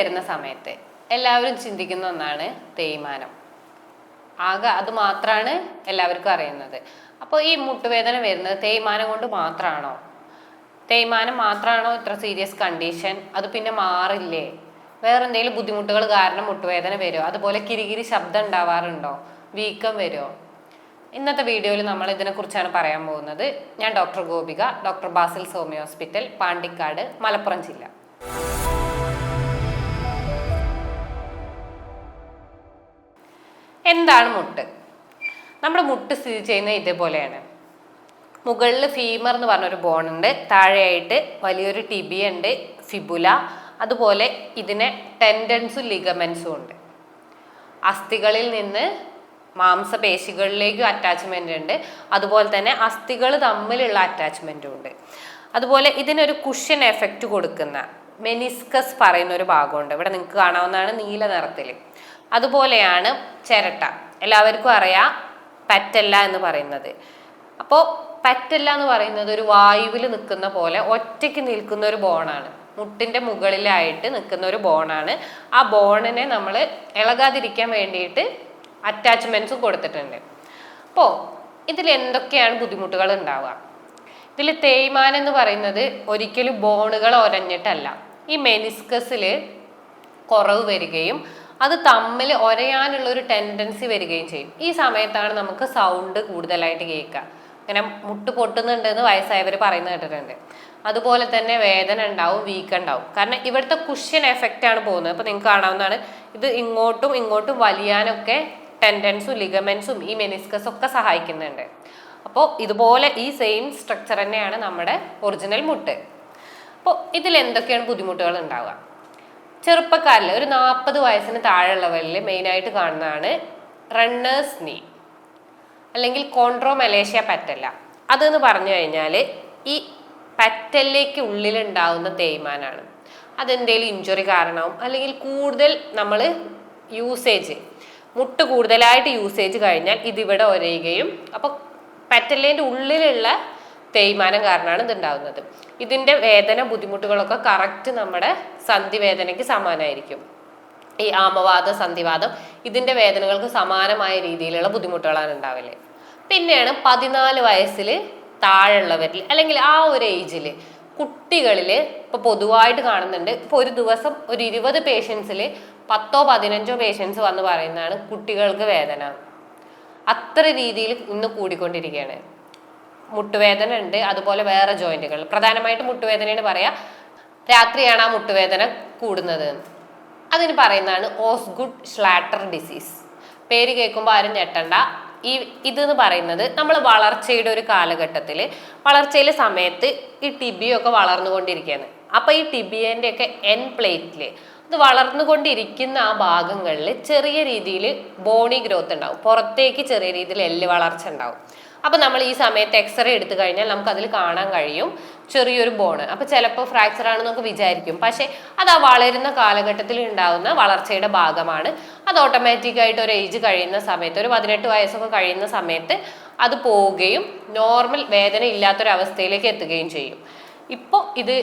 വരുന്ന സമയത്ത് എല്ലാവരും ചിന്തിക്കുന്ന ഒന്നാണ് തേയ്മാനം. ആകെ അത് മാത്രമാണ് എല്ലാവർക്കും അറിയുന്നത്. അപ്പോൾ ഈ മുട്ടുവേദന വരുന്നത് തേയ്മാനം കൊണ്ട് മാത്രമാണോ തേയ്മാനം മാത്രമാണോ ഇത്ര സീരിയസ് കണ്ടീഷൻ അത് പിന്നെ മാറില്ലേ? വേറെ എന്തെങ്കിലും ബുദ്ധിമുട്ടുകൾ കാരണം മുട്ടുവേദന വരുമോ അതുപോലെ കിരികിരി ശബ്ദം ഉണ്ടാവാറുണ്ടോ? വീക്കം വരുമോ ഇന്നത്തെ വീഡിയോയിൽ നമ്മൾ ഇതിനെക്കുറിച്ചാണ് പറയാൻ പോകുന്നത്. ഞാൻ ഡോക്ടർ ഗോപിക ഡോക്ടർ ബാസിൽ സോമി ഹോസ്പിറ്റൽ പാണ്ടിക്കാട് മലപ്പുറം ജില്ല. എന്താണ് മുട്ട്? നമ്മുടെ മുട്ട് സ്ഥിതി ചെയ്യുന്നത് ഇതേപോലെയാണ്. മുകളിൽ ഫീമർ എന്ന് പറഞ്ഞൊരു ബോൺ ഉണ്ട് താഴെയായിട്ട് വലിയൊരു ടിബിയ ഉണ്ട് ഫിബുല അതുപോലെ ഇതിനെ ടെൻഡൻസും ലിഗമെൻസും ഉണ്ട്. അസ്ഥികളിൽ നിന്ന് മാംസപേശികളിലേക്കും അറ്റാച്ച്മെന്റ് ഉണ്ട് അതുപോലെ തന്നെ അസ്ഥികൾ തമ്മിലുള്ള അറ്റാച്ച്മെന്റും ഉണ്ട്. അതുപോലെ ഇതിനൊരു കുഷൻ എഫക്റ്റ് കൊടുക്കുന്ന മെനിസ്കസ് പറയുന്ന ഒരു ഭാഗമുണ്ട്. ഇവിടെ നിങ്ങൾക്ക് കാണാവുന്നതാണ് നീല നിറത്തിൽ അതുപോലെയാണ് ചിരട്ട. എല്ലാവർക്കും അറിയാം പറ്റല്ല എന്ന് പറയുന്നത്. അപ്പോൾ പറ്റല്ല എന്ന് പറയുന്നത് ഒരു വായുവിൽ നിൽക്കുന്ന പോലെ ഒറ്റയ്ക്ക് നിൽക്കുന്ന ഒരു ബോണാണ്. മുട്ടിന്റെ മുകളിലായിട്ട് നിൽക്കുന്ന ഒരു ബോണാണ്. ആ ബോണിനെ നമ്മൾ ഇളകാതിരിക്കാൻ വേണ്ടിയിട്ട് അറ്റാച്ച്മെന്റ്സും കൊടുത്തിട്ടുണ്ട്. അപ്പോൾ ഇതിൽ എന്തൊക്കെയാണ് ബുദ്ധിമുട്ടുകൾ ഉണ്ടാവുക? ഇതിൽ തേയ്മാൻ എന്ന് പറയുന്നത് ഒരിക്കലും ബോണുകൾ ഒരഞ്ഞിട്ടല്ല. ഈ മെനിസ്കസിൽ കുറവ് വരികയും അത് തമ്മിൽ ഒരയാനുള്ള ഒരു ടെൻഡൻസി വരികയും ചെയ്യും. ഈ സമയത്താണ് നമുക്ക് സൗണ്ട് കൂടുതലായിട്ട് കേൾക്കുക. ഇങ്ങനെ മുട്ട് പൊട്ടുന്നുണ്ടെന്ന് വയസ്സായവർ പറയുന്നത് കേട്ടിട്ടുണ്ട്. അതുപോലെ തന്നെ വേദന ഉണ്ടാവും വീക്ക് ഉണ്ടാവും. കാരണം ഇവിടുത്തെ കുഷ്യൻ എഫക്റ്റ് ആണ് പോകുന്നത്. അപ്പോൾ നിങ്ങൾക്ക് കാണാവുന്നതാണ്. ഇത് ഇങ്ങോട്ടും ഇങ്ങോട്ടും വലിയാനൊക്കെ ടെൻഡൻസും ലിഗമെൻസും ഈ മെനിസ്കസും ഒക്കെ സഹായിക്കുന്നുണ്ട്. അപ്പോൾ ഇതുപോലെ ഈ സെയിം സ്ട്രക്ചർ തന്നെയാണ് നമ്മുടെ ഒറിജിനൽ മുട്ട്. അപ്പോൾ ഇതിൽ എന്തൊക്കെയാണ് ബുദ്ധിമുട്ടുകൾ ഉണ്ടാവുക? ചെറുപ്പക്കാരിൽ ഒരു നാൽപ്പത് വയസ്സിന് താഴെയുള്ളവരിൽ മെയിനായിട്ട് കാണുന്നതാണ് റണ്ണേഴ്സ് നീ. അല്ലെങ്കിൽ കോൺട്രോ മലേഷ്യ പറ്റല്ല അതെന്ന് പറഞ്ഞു കഴിഞ്ഞാൽ ഈ പറ്റലിലേക്ക് ഉള്ളിലുണ്ടാവുന്ന തേയ്മാനാണ്. അതെന്തേലും ഇഞ്ചുറി കാരണവും അല്ലെങ്കിൽ കൂടുതൽ നമ്മൾ യൂസേജ് മുട്ട് കൂടുതലായിട്ട് യൂസേജ് കഴിഞ്ഞാൽ ഇതിവിടെ ഒരയുകയും അപ്പോൾ പറ്റലിന്റെ ഉള്ളിലുള്ള തേയ്മാനം കാരണമാണ് ഇതുണ്ടാവുന്നത്. ഇതിന്റെ വേദന ബുദ്ധിമുട്ടുകളൊക്കെ കറക്റ്റ് നമ്മുടെ സന്ധിവേദനയ്ക്ക് സമാനമായിരിക്കും ഈ ആമവാദ സന്ധിവാദം ഇതിന്റെ വേദനകൾക്ക് സമാനമായ രീതിയിലുള്ള ബുദ്ധിമുട്ടുകളാണ് ഉണ്ടാവില്ലേ പിന്നെയാണ് പതിനാല് വയസ്സിൽ താഴെയുള്ളവരിൽ അല്ലെങ്കിൽ ആ ഒരു ഏജിൽ കുട്ടികളിൽ ഇപ്പൊ പൊതുവായിട്ട് കാണുന്നുണ്ട്. ഇപ്പൊ ഒരു ദിവസം ഒരു ഇരുപത് പേഷ്യൻസിൽ പത്തോ പതിനഞ്ചോ പേഷ്യൻസ് വന്ന് പറയുന്നതാണ് കുട്ടികൾക്ക് വേദന. അത്ര രീതിയിൽ ഇന്ന് കൂടിക്കൊണ്ടിരിക്കുകയാണ്. മുട്ടുവേദന ഉണ്ട്. അതുപോലെ വേറെ ജോയിന്റുകൾ. പ്രധാനമായിട്ടും മുട്ടുവേദനയാണ് പറയാ. രാത്രിയാണ് ആ മുട്ടുവേദന കൂടുന്നത്. അതിന് പറയുന്നതാണ് ഓസ്ഗുഡ് ഷ്ലാറ്റർ ഡിസീസ്. പേര് കേൾക്കുമ്പോൾ ആരും ഞെട്ടണ്ട. ഈ ഇതെന്ന് പറയുന്നത് നമ്മൾ വളർച്ചയുടെ ഒരു കാലഘട്ടത്തിൽ വളർച്ചയിലെ സമയത്ത് ഈ ടിബിയൊക്കെ വളർന്നുകൊണ്ടിരിക്കുകയാണ് അപ്പോൾ ഈ ടിബിയന്റെയൊക്കെ എൻ പ്ലേറ്റിൽ ഇത് വളർന്നുകൊണ്ടിരിക്കുന്ന ആ ഭാഗങ്ങളിൽ ചെറിയ രീതിയിൽ ബോണി ഗ്രോത്ത് ഉണ്ടാവും. പുറത്തേക്ക് ചെറിയ രീതിയിൽ എല്ല് വളർച്ച ഉണ്ടാവും. അപ്പൊ നമ്മൾ ഈ സമയത്ത് എക്സ്റേ എടുത്തു കഴിഞ്ഞാൽ നമുക്ക് അതിൽ കാണാൻ കഴിയും. ചെറിയൊരു ബോണ് അപ്പോൾ ചിലപ്പോൾ ഫ്രാക്ചർ ആണെന്ന് നമുക്ക് വിചാരിക്കും. പക്ഷേ അത് ആ വളരുന്ന കാലഘട്ടത്തിൽ ഉണ്ടാകുന്ന വളർച്ചയുടെ ഭാഗമാണ്. അത് ഓട്ടോമാറ്റിക്കായിട്ട് ഒരു ഏജ് കഴിയുന്ന സമയത്ത് ഒരു പതിനെട്ട് വയസ്സൊക്കെ കഴിയുന്ന സമയത്ത് അത് പോവുകയും നോർമൽ വേദന ഇല്ലാത്തൊരവസ്ഥയിലേക്ക് എത്തുകയും ചെയ്യും. ഇപ്പോൾ ഇത്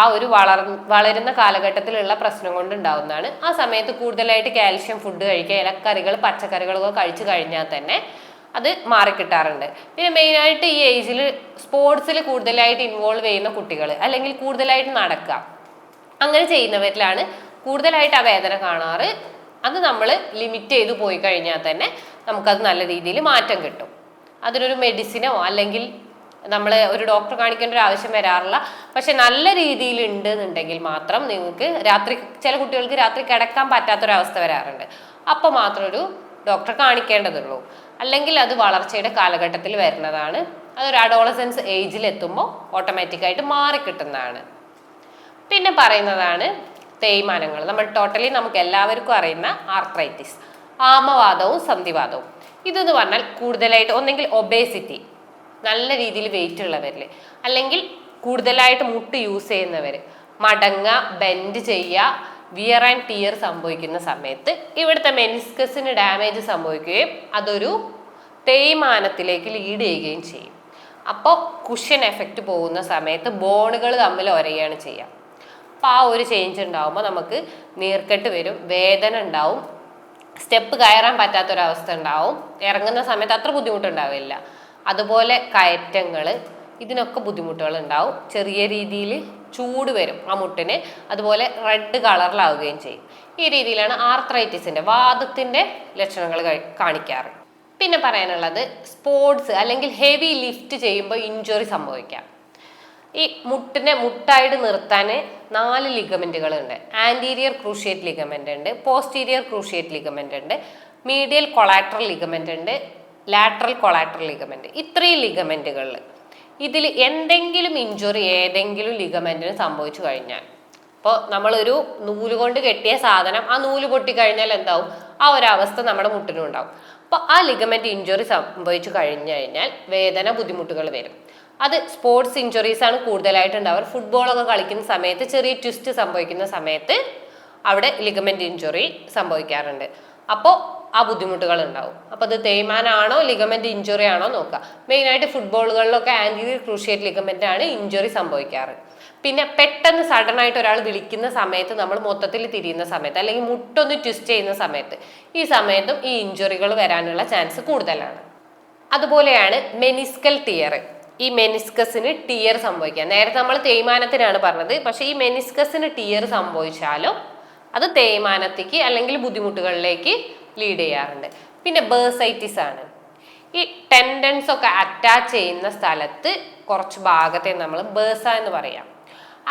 ആ ഒരു വളർ വളരുന്ന കാലഘട്ടത്തിലുള്ള പ്രശ്നം കൊണ്ട് ഉണ്ടാകുന്നതാണ് ആ സമയത്ത് കൂടുതലായിട്ട് കാൽഷ്യം ഫുഡ് കഴിക്കുക ഇലക്കറികൾ പച്ചക്കറികളൊക്കെ കഴിച്ചു കഴിഞ്ഞാൽ തന്നെ അത് മാറിക്കിട്ടാറുണ്ട്. പിന്നെ മെയിനായിട്ട് ഈ ഏജിൽ സ്പോർട്സിൽ കൂടുതലായിട്ട് ഇൻവോൾവ് ചെയ്യുന്ന കുട്ടികൾ അല്ലെങ്കിൽ കൂടുതലായിട്ട് നടക്കുക അങ്ങനെ ചെയ്യുന്നവരിലാണ് കൂടുതലായിട്ട് ആ വേദന കാണാറ്. അത് നമ്മൾ ലിമിറ്റ് ചെയ്ത് പോയി കഴിഞ്ഞാൽ തന്നെ നമുക്കത് നല്ല രീതിയിൽ മാറ്റം കിട്ടും. അതിനൊരു മെഡിസിനോ അല്ലെങ്കിൽ നമ്മൾ ഒരു ഡോക്ടറെ കാണിക്കേണ്ട ഒരു ആവശ്യം വരാറില്ല. പക്ഷെ നല്ല രീതിയിൽ ഉണ്ട് എന്നുണ്ടെങ്കിൽ മാത്രം നിങ്ങൾക്ക് രാത്രി ചില കുട്ടികൾക്ക് രാത്രി കിടക്കാൻ പറ്റാത്തൊരവസ്ഥ വരാറുണ്ട്. അപ്പോൾ മാത്രം ഒരു ഡോക്ടറെ കാണിക്കേണ്ടതുള്ളൂ. അല്ലെങ്കിൽ അത് വളർച്ചയുടെ കാലഘട്ടത്തിൽ വരുന്നതാണ്. അതൊരു അഡോളസൻസ് ഏജിൽ എത്തുമ്പോൾ ഓട്ടോമാറ്റിക്കായിട്ട് മാറിക്കിട്ടുന്നതാണ് പിന്നെ പറയുന്നതാണ് തേയ്മാനങ്ങൾ നമ്മൾ ടോട്ടലി നമുക്ക് എല്ലാവർക്കും അറിയുന്ന ആർത്രൈറ്റിസ് ആമവാദവും സന്ധിവാദവും. ഇതെന്ന് പറഞ്ഞാൽ കൂടുതലായിട്ട് ഒന്നെങ്കിൽ ഒബേസിറ്റി നല്ല രീതിയിൽ വെയിറ്റ് ഉള്ളവരിൽ അല്ലെങ്കിൽ കൂടുതലായിട്ട് മുട്ട് യൂസ് ചെയ്യുന്നവർ മടങ്ങ ബെൻഡ് ചെയ്യുക വിയർ ആൻഡ് ടിയർ സംഭവിക്കുന്ന സമയത്ത് ഇവിടുത്തെ മെനിസ്കസിന് ഡാമേജ് സംഭവിക്കുകയും അതൊരു തേയ്മാനത്തിലേക്ക് ലീഡ് ചെയ്യുകയും ചെയ്യും. അപ്പോൾ കുഷൻ എഫക്റ്റ് പോകുന്ന സമയത്ത് ബോണുകൾ തമ്മിൽ ഒരയാണ് ചെയ്യുക. അപ്പോൾ ആ ഒരു ചേഞ്ച് ഉണ്ടാകുമ്പോൾ നമുക്ക് നീർക്കെട്ട് വരും വേദന ഉണ്ടാവും സ്റ്റെപ്പ് കയറാൻ പറ്റാത്തൊരവസ്ഥ ഉണ്ടാവും ഇറങ്ങുന്ന സമയത്ത് അത്ര ബുദ്ധിമുട്ടുണ്ടാവില്ല. അതുപോലെ കയറ്റങ്ങൾ ഇതിനൊക്കെ ബുദ്ധിമുട്ടുകൾ ഉണ്ടാവും. ചെറിയ രീതിയിൽ ചൂട് വരും ആ മുട്ടിന്. അതുപോലെ റെഡ് കളറിലാവുകയും ചെയ്യും. ഈ രീതിയിലാണ് ആർത്രൈറ്റിസിന്റെ വാദത്തിന്റെ ലക്ഷണങ്ങൾ കാണിക്കാറ്. പിന്നെ പറയാനുള്ളത് സ്പോർട്സ് അല്ലെങ്കിൽ ഹെവി ലിഫ്റ്റ് ചെയ്യുമ്പോൾ ഇഞ്ചുറി സംഭവിക്കാം. ഈ മുട്ടിനെ മുട്ടായിട്ട് നിർത്താൻ നാല് ലിഗമെന്റുകൾ ഉണ്ട് ആന്റീരിയർ ക്രൂഷിയേറ്റ് ലിഗമെന്റ് ഉണ്ട് പോസ്റ്റീരിയർ ക്രൂഷിയേറ്റ് ലിഗമെന്റ് ഉണ്ട് മീഡിയൽ കൊളാട്രൽ ലിഗമെന്റ് ഉണ്ട് ലാറ്ററൽ കൊളാട്രൽ ലിഗമെന്റ് ഇത്രയും ലിഗമെന്റുകളിൽ ഇതിൽ എന്തെങ്കിലും ഇഞ്ചുറി ഏതെങ്കിലും ലിഗമെന്റിന് സംഭവിച്ചു കഴിഞ്ഞാൽ. ഇപ്പോൾ നമ്മളൊരു നൂൽ കൊണ്ട് കെട്ടിയ സാധനം ആ നൂൽ പൊട്ടിക്കഴിഞ്ഞാൽ എന്താവും? ആ ഒരവസ്ഥ നമ്മുടെ മുട്ടിനും ഉണ്ടാവും. അപ്പോൾ ആ ലിഗമെന്റ് ഇഞ്ചുറി സംഭവിച്ചു കഴിഞ്ഞു കഴിഞ്ഞാൽ വേദന ബുദ്ധിമുട്ടുകൾ വരും. അത് സ്പോർട്സ് ഇഞ്ചുറീസ് ആണ് കൂടുതലായിട്ട് ഉണ്ടാവുക ഫുട്ബോളൊക്കെ കളിക്കുന്ന സമയത്ത് ചെറിയ ട്വിസ്റ്റ് സംഭവിക്കുന്ന സമയത്ത് അവിടെ ലിഗമെന്റ് ഇഞ്ചുറി സംഭവിക്കാറുണ്ട്. അപ്പോൾ ആ ബുദ്ധിമുട്ടുകൾ ഉണ്ടാവും അപ്പോൾ അത് തേയ്മാനാണോ ലിഗമെന്റ് ഇഞ്ചുറി ആണോ നോക്കുക മെയിനായിട്ട് ഫുട്ബോളുകളിലൊക്കെ ആന്റി ക്രൂഷിയേറ്റ് ലിഗമെന്റ് ആണ് ഇഞ്ചുറി സംഭവിക്കാറ്. പിന്നെ പെട്ടെന്ന് സഡൻ ആയിട്ട് ഒരാൾ വിളിക്കുന്ന സമയത്ത് നമ്മൾ മൊത്തത്തിൽ തിരിയുന്ന സമയത്ത് അല്ലെങ്കിൽ മുട്ടൊന്ന് ട്വിസ്റ്റ് ചെയ്യുന്ന സമയത്ത് ഈ സമയത്തും ഈ ഇഞ്ചുറികൾ വരാനുള്ള ചാൻസ് കൂടുതലാണ്. അതുപോലെയാണ് മെനിസ്കൽ ടിയർ ഈ മെനിസ്കസിന് ടിയർ സംഭവിക്കുക. നേരത്തെ നമ്മൾ തേയ്മാനത്തിനാണ് പറഞ്ഞത് പക്ഷേ ഈ മെനിസ്കസിന് ടിയർ സംഭവിച്ചാലോ അത് തേയ്മാനത്തേക്ക് അല്ലെങ്കിൽ ബുദ്ധിമുട്ടുകളിലേക്ക് ലീഡ് ചെയ്യാറുണ്ട്. പിന്നെ ബേഴ്സൈറ്റിസ് ആണ്. ഈ ടെൻഡൻസ് ഒക്കെ അറ്റാച്ച് ചെയ്യുന്ന സ്ഥലത്ത് കുറച്ച് ഭാഗത്തെ നമ്മൾ ബേഴ്സ എന്ന് പറയാം.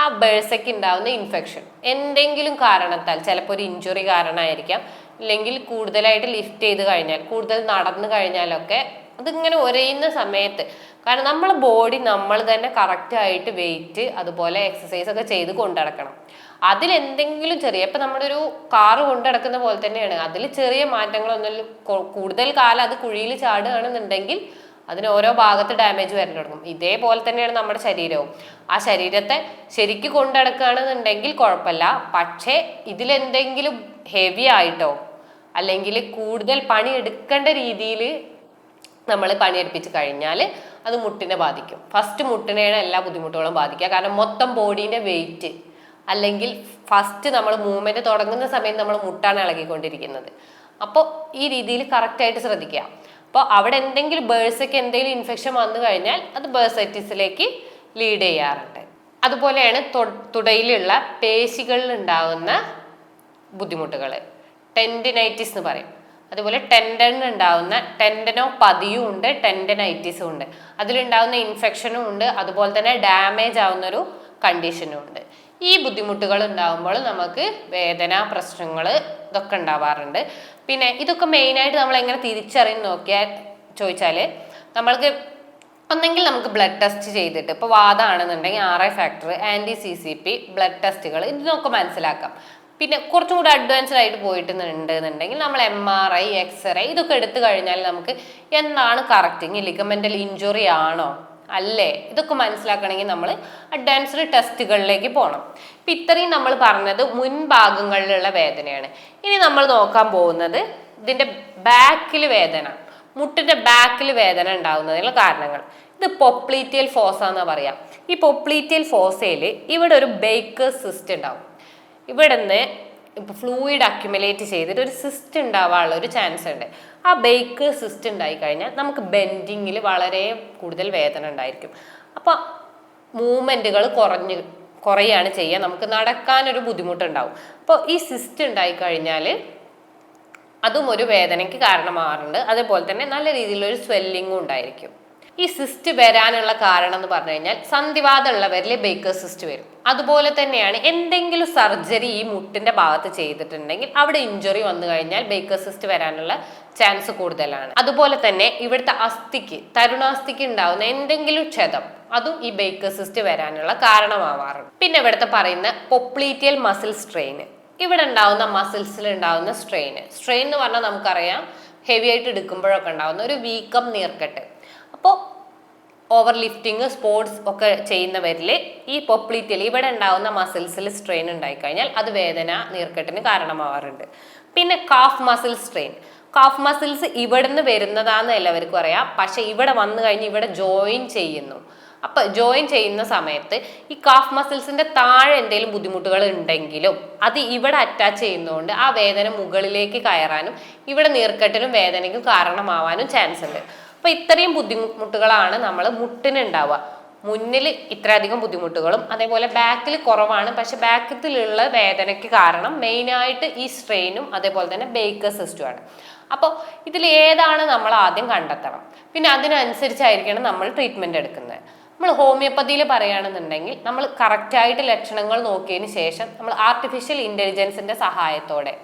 ആ ബേഴ്സയ്ക്ക് ഉണ്ടാവുന്ന ഇൻഫെക്ഷൻ എന്തെങ്കിലും കാരണത്താൽ ചിലപ്പോൾ ഒരു ഇഞ്ചുറി കാരണമായിരിക്കാം. അല്ലെങ്കിൽ കൂടുതലായിട്ട് ലിഫ്റ്റ് ചെയ്ത് കഴിഞ്ഞാൽ കൂടുതൽ നടന്നു കഴിഞ്ഞാലൊക്കെ അതിങ്ങനെ ഒരയുന്ന സമയത്ത്. കാരണം നമ്മളെ ബോഡി നമ്മൾ തന്നെ കറക്റ്റായിട്ട് വെയിറ്റ് അതുപോലെ എക്സസൈസ് ഒക്കെ ചെയ്ത് കൊണ്ടുനടക്കണം അതിൽ എന്തെങ്കിലും ചെറിയ ഇപ്പം നമ്മുടെ ഒരു കാറ് കൊണ്ടുനടക്കുന്ന പോലെ തന്നെയാണ്. അതിൽ ചെറിയ മാറ്റങ്ങളൊന്നും കൂടുതൽ കാലം അത് കുഴിയിൽ ചാടുകയാണെന്നുണ്ടെങ്കിൽ അതിന് ഓരോ ഭാഗത്ത് ഡാമേജ് വരാൻ തുടങ്ങും. ഇതേപോലെ തന്നെയാണ് നമ്മുടെ ശരീരവും. ആ ശരീരത്തെ ശരിക്ക് കൊണ്ടുനടക്കുകയാണെന്നുണ്ടെങ്കിൽ കുഴപ്പമില്ല. പക്ഷേ ഇതിലെന്തെങ്കിലും ഹെവി ആയിട്ടോ അല്ലെങ്കിൽ കൂടുതൽ പണി എടുക്കേണ്ട രീതിയിൽ നമ്മൾ പണിയെടുപ്പിച്ച് കഴിഞ്ഞാൽ അത് മുട്ടിനെ ബാധിക്കും. ഫസ്റ്റ് മുട്ടിനെയാണ് എല്ലാ ബുദ്ധിമുട്ടുകളും ബാധിക്കുക. കാരണം മൊത്തം ബോഡീന്റെ വെയിറ്റ് അല്ലെങ്കിൽ ഫസ്റ്റ് നമ്മൾ മൂവ്മെന്റ് തുടങ്ങുന്ന സമയത്ത് നമ്മൾ മുട്ടാണ് ഇളകിക്കൊണ്ടിരിക്കുന്നത്. അപ്പോൾ ഈ രീതിയിൽ കറക്റ്റായിട്ട് ശ്രദ്ധിക്കുക. അപ്പോൾ അവിടെ എന്തെങ്കിലും ബേഴ്സൊക്കെ എന്തെങ്കിലും ഇൻഫെക്ഷൻ വന്നു കഴിഞ്ഞാൽ അത് ബേഴ്സൈറ്റിസിലേക്ക് ലീഡ് ചെയ്യാറുണ്ട്. അതുപോലെയാണ് തുടയിലുള്ള പേശികളിൽ ഉണ്ടാകുന്ന ബുദ്ധിമുട്ടുകൾ ടെൻഡിനൈറ്റിസ് എന്ന് പറയും. അതുപോലെ ടെൻഡൻ ഉണ്ടാകുന്ന ടെൻഡനോ പതിയും ഉണ്ട് ടെൻഡനൈറ്റിസും ഉണ്ട്. അതിലുണ്ടാവുന്ന ഇൻഫെക്ഷനും ഉണ്ട് അതുപോലെ തന്നെ ഡാമേജ് ആവുന്ന ഒരു കണ്ടീഷനും ഉണ്ട്. ഈ ബുദ്ധിമുട്ടുകൾ ഉണ്ടാകുമ്പോൾ നമുക്ക് വേദന പ്രശ്നങ്ങൾ ഇതൊക്കെ ഉണ്ടാവാറുണ്ട്. പിന്നെ ഇതൊക്കെ മെയിനായിട്ട് നമ്മൾ എങ്ങനെ തിരിച്ചറിഞ്ഞ് നോക്കിയാൽ ചോദിച്ചാൽ നമ്മൾക്ക് ഒന്നെങ്കിൽ നമുക്ക് ബ്ലഡ് ടെസ്റ്റ് ചെയ്തിട്ട് ഇപ്പോൾ വാദമാണെന്നുണ്ടെങ്കിൽ R A factor anti C C P blood ടെസ്റ്റുകൾ ഇതിനൊക്കെ മനസ്സിലാക്കാം. പിന്നെ കുറച്ചും കൂടി അഡ്വാൻസ്ഡ് ആയിട്ട് പോയിട്ടുണ്ട് എന്നുണ്ടെങ്കിൽ നമ്മൾ എം ആർ ഐ എക്സ്റേ ഇതൊക്കെ എടുത്തു കഴിഞ്ഞാൽ നമുക്ക് എന്താണ് കറക്റ്റിങ് ലിഗമെന്റൽ ഇഞ്ചുറി ആണോ? അല്ലേ? ഇതൊക്കെ മനസ്സിലാക്കണമെങ്കിൽ നമ്മൾ അഡ്വാൻസ്ഡ് ടെസ്റ്റുകളിലേക്ക് പോകണം ഇപ്പം ഇത്രയും നമ്മൾ പറഞ്ഞത് മുൻഭാഗങ്ങളിലുള്ള വേദനയാണ്. ഇനി നമ്മൾ നോക്കാൻ പോകുന്നത് ഇതിന്റെ ബാക്കിൽ വേദന മുട്ടിന്റെ ബാക്കിൽ വേദന ഉണ്ടാകുന്നതിനുള്ള കാരണങ്ങൾ. ഇത് പൊപ്ലീറ്റിയൽ ഫോസ എന്ന് പറയാം. ഈ പൊപ്ലീറ്റിയൽ ഫോസയിൽ ഇവിടെ ഒരു ബേക്കേഴ്സ് സിസ്റ്റ് ഉണ്ടാവും. ഇവിടെ ഇപ്പോൾ ഇപ്പൊ ഫ്ലൂയിഡ് അക്യുമുലേറ്റ് ചെയ്തിട്ട് ഒരു സിസ്റ്റ് ഉണ്ടാവാനുള്ള ഒരു ചാൻസ് ഉണ്ട്. ആ ബേക്ക് സിസ്റ്റ് ഉണ്ടായി കഴിഞ്ഞാൽ നമുക്ക് ബെൻഡിങ്ങിൽ വളരെ കൂടുതൽ വേദന ഉണ്ടായിരിക്കും. അപ്പോൾ മൂവ്മെന്റുകൾ കുറഞ്ഞ് കുറയാണ് ചെയ്യുക. നമുക്ക് നടക്കാനൊരു ബുദ്ധിമുട്ടുണ്ടാവും. അപ്പോൾ ഈ സിസ്റ്റ് ഉണ്ടായി കഴിഞ്ഞാൽ അതും ഒരു വേദനയ്ക്ക് കാരണമാകാറുണ്ട് അതേപോലെ തന്നെ നല്ല രീതിയിലൊരു സ്വെല്ലിങ്ങും ഉണ്ടായിരിക്കും. ഈ സിസ്റ്റ് വരാനുള്ള കാരണം എന്ന് പറഞ്ഞു കഴിഞ്ഞാൽ സന്ധിവാദം ഉള്ളവരിൽ ബേക്കർ സിസ്റ്റ് വരും. അതുപോലെ തന്നെയാണ് എന്തെങ്കിലും സർജറി ഈ മുട്ടിന്റെ ഭാഗത്ത് ചെയ്തിട്ടുണ്ടെങ്കിൽ അവിടെ ഇഞ്ചുറി വന്നു കഴിഞ്ഞാൽ ബേക്കർ സിസ്റ്റ് വരാനുള്ള ചാൻസ് കൂടുതലാണ്. അതുപോലെ തന്നെ ഇവിടുത്തെ അസ്ഥിക്ക് തരുണാസ്ഥിക്ക് ഉണ്ടാവുന്ന എന്തെങ്കിലും ക്ഷതം അതും ഈ ബേക്കർ സിസ്റ്റ് വരാനുള്ള കാരണമാവാറുണ്ട്. പിന്നെ ഇവിടുത്തെ പറയുന്ന പൊപ്ലീറ്റിയൽ മസിൽ സ്ട്രെയിൻ ഇവിടെ ഉണ്ടാവുന്ന മസിൽസിൽ ഉണ്ടാവുന്ന സ്ട്രെയിൻ സ്ട്രെയിൻ എന്ന് പറഞ്ഞാൽ നമുക്കറിയാം ഹെവി ആയിട്ട് എടുക്കുമ്പോഴൊക്കെ ഉണ്ടാവുന്ന ഒരു വീക്കം നീർക്കെട്ട്. അപ്പോൾ ഓവർ ലിഫ്റ്റിംഗ് സ്പോർട്സ് ഒക്കെ ചെയ്യുന്നവരിൽ ഈ പൊപ്ലിറ്റിൽ ഇവിടെ ഉണ്ടാവുന്ന മസിൽസിൽ സ്ട്രെയിൻ ഉണ്ടായിക്കഴിഞ്ഞാൽ അത് വേദന നീർക്കെട്ടിന് കാരണമാവാറുണ്ട്. പിന്നെ calf muscle strain calf muscles ഇവിടുന്ന് വരുന്നതാന്ന് എല്ലാവർക്കും അറിയാം. പക്ഷേ ഇവിടെ വന്നു കഴിഞ്ഞ് ഇവിടെ ജോയിൻ ചെയ്യുന്നു. അപ്പൊ ജോയിൻ ചെയ്യുന്ന സമയത്ത് ഈ കാഫ് മസിൽസിന്റെ താഴെ എന്തെങ്കിലും ബുദ്ധിമുട്ടുകൾ ഉണ്ടെങ്കിലും അത് ഇവിടെ അറ്റാച്ച് ചെയ്യുന്നതുകൊണ്ട് ആ വേദന മുകളിലേക്ക് കയറാനും ഇവിടെ നീർക്കെട്ടിനും വേദനയ്ക്കും കാരണമാവാനും ചാൻസ് ഉണ്ട്. അപ്പൊ ഇത്രയും ബുദ്ധിമുട്ടുകളാണ് നമ്മൾ മുട്ടിന് ഉണ്ടാവുക മുന്നിൽ ഇത്രയധികം ബുദ്ധിമുട്ടുകളും അതേപോലെ ബാക്കിൽ കുറവാണ്. പക്ഷെ ബാക്കത്തിലുള്ള വേദനയ്ക്ക് കാരണം മെയിനായിട്ട് ഈ സ്ട്രെയിനും അതേപോലെ തന്നെ ബേക്കേഴ്സ് സിസ്റ്റും ആണ്. അപ്പോൾ ഇതിൽ ഏതാണ് നമ്മൾ ആദ്യം കണ്ടെത്തണം? പിന്നെ അതിനനുസരിച്ചായിരിക്കണം നമ്മൾ ട്രീറ്റ്മെന്റ് എടുക്കുന്നത്. നമ്മൾ ഹോമിയോപ്പതിയിൽ പറയുകയാണെന്നുണ്ടെങ്കിൽ നമ്മൾ കറക്റ്റായിട്ട് ലക്ഷണങ്ങൾ നോക്കിയതിന് ശേഷം നമ്മൾ ആർട്ടിഫിഷ്യൽ ഇന്റലിജൻസിന്റെ സഹായത്തോടെ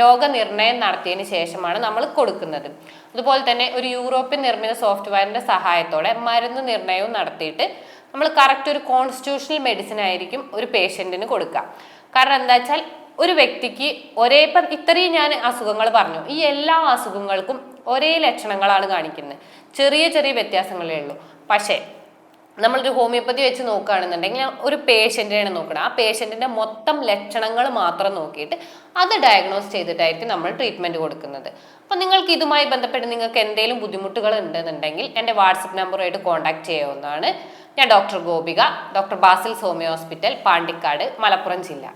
രോഗനിർണയം നടത്തിയതിന് ശേഷമാണ് നമ്മൾ കൊടുക്കുന്നത്. അതുപോലെ തന്നെ ഒരു യൂറോപ്യൻ നിർമ്മിത സോഫ്റ്റ്വെയറിന്റെ സഹായത്തോടെ മരുന്ന് നിർണയവും നടത്തിയിട്ട് നമ്മൾ കറക്റ്റ് ഒരു കോൺസ്റ്റിറ്റ്യൂഷണൽ മെഡിസിൻ ആയിരിക്കും ഒരു പേഷ്യന്റിന് കൊടുക്കുക. കാരണം എന്താ വെച്ചാൽ ഒരു വ്യക്തിക്ക് ഒരേ ഇപ്പം ഇത്രയും ഞാൻ അസുഖങ്ങൾ പറഞ്ഞു. ഈ എല്ലാ അസുഖങ്ങൾക്കും ഒരേ ലക്ഷണങ്ങളാണ് കാണിക്കുന്നത്. ചെറിയ ചെറിയ വ്യത്യാസങ്ങളേ ഉള്ളൂ. പക്ഷേ നമ്മളൊരു ഹോമിയോപ്പതി വെച്ച് നോക്കുകയാണെന്നുണ്ടെങ്കിൽ ഒരു പേഷ്യന്റിനെ നോക്കണം ആ പേഷ്യന്റിന്റെ മൊത്തം ലക്ഷണങ്ങൾ മാത്രം നോക്കിയിട്ട് അത് ഡയഗ്നോസ് ചെയ്തിട്ടായിരിക്കും നമ്മൾ ട്രീറ്റ്മെന്റ് കൊടുക്കുന്നത്. അപ്പോൾ നിങ്ങൾക്ക് ഇതുമായി ബന്ധപ്പെട്ട് നിങ്ങൾക്ക് എന്തെങ്കിലും ബുദ്ധിമുട്ടുകൾ ഉണ്ടെന്നുണ്ടെങ്കിൽ എന്റെ വാട്സപ്പ് നമ്പറുമായിട്ട് കോൺടാക്ട് ചെയ്യാവുന്നതാണ്. ഞാൻ doctor Gopika doctor Basil homeo hospital Pandikkad Malappuram ജില്ല.